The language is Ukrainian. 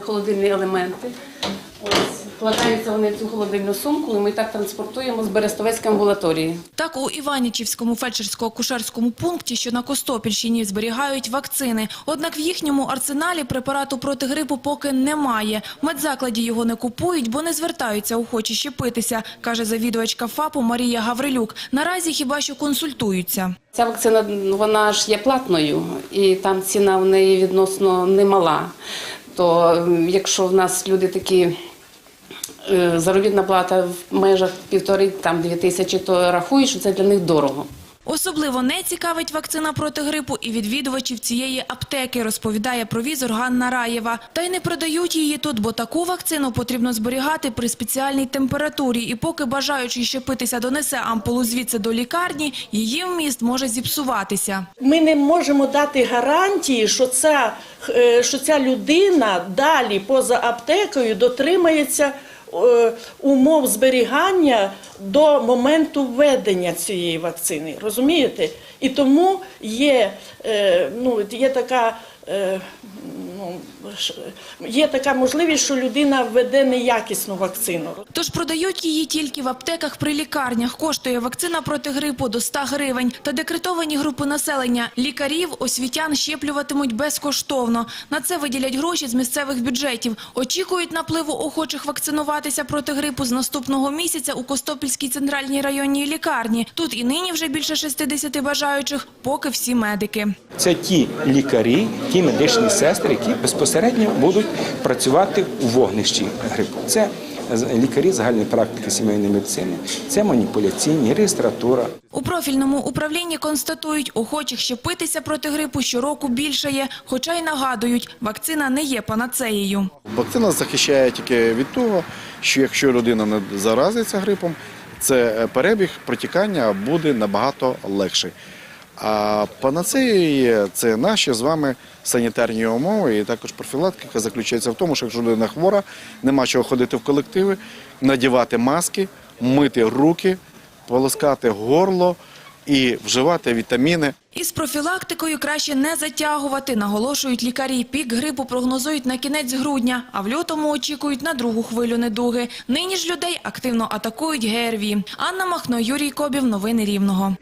Холодильні елементи. Ось вкладаються вони в цю холодильну сумку, і ми так транспортуємо з Берестовецької амбулаторії. Так у Іванічівському фельдшерсько-акушерському пункті, що на Костопільщині, зберігають вакцини. Однак в їхньому арсеналі препарату проти грипу поки немає. В медзакладі його не купують, бо не звертаються охочі щепитися, каже завідувачка ФАПу Марія Гаврилюк. Наразі хіба що консультуються. Ця вакцина вона ж є платною, і там ціна в неї відносно немала. То якщо в нас люди такі е, заробітна плата в межах півтори там дві тисячі, то рахують, що це для них дорого. Особливо не цікавить вакцина проти грипу і відвідувачів цієї аптеки, розповідає провізор Ганна Раєва. Та й не продають її тут, бо таку вакцину потрібно зберігати при спеціальній температурі. І поки бажаючий щепитися донесе ампулу звідси до лікарні, її вміст може зіпсуватися. Ми не можемо дати гарантії, що ця, е, що ця людина далі поза аптекою дотримається умов зберігання до моменту введення цієї вакцини. Розумієте? І тому є, е, ну, є така. е, Ну, є така можливість, що людина введе неякісну вакцину. Тож продають її тільки в аптеках при лікарнях. Коштує вакцина проти грипу до 100 гривень. Та декретовані групи населення лікарів, освітян щеплюватимуть безкоштовно. На це виділять гроші з місцевих бюджетів. Очікують напливу охочих вакцинуватися проти грипу з наступного місяця у Костопільській центральній районній лікарні. Тут і нині вже більше 60 бажаючих, поки всі медики. Це ті лікарі, ті медичні сестри, які безпосередньо будуть працювати у вогнищі грипу. Це лікарі загальної практики сімейної медицини, це маніпуляційні, реєстратура. У профільному управлінні констатують, охочих щепитися проти грипу щороку більше є, хоча й нагадують, вакцина не є панацеєю. Вакцина захищає тільки від того, що якщо людина не заразиться грипом, це е, перебіг протікання буде набагато легший. А панацеєю це наші з вами санітарні умови і також профілактика заключається в тому, що якщо людина хвора, нема чого ходити в колективи, надівати маски, мити руки, полоскати горло і вживати вітаміни. Із профілактикою краще не затягувати, наголошують лікарі. Пік грипу прогнозують на кінець грудня, а в лютому очікують на другу хвилю недуги. Нині ж людей активно атакують ГРВІ. Анна Махно, Юрій Кобів. Новини Рівного.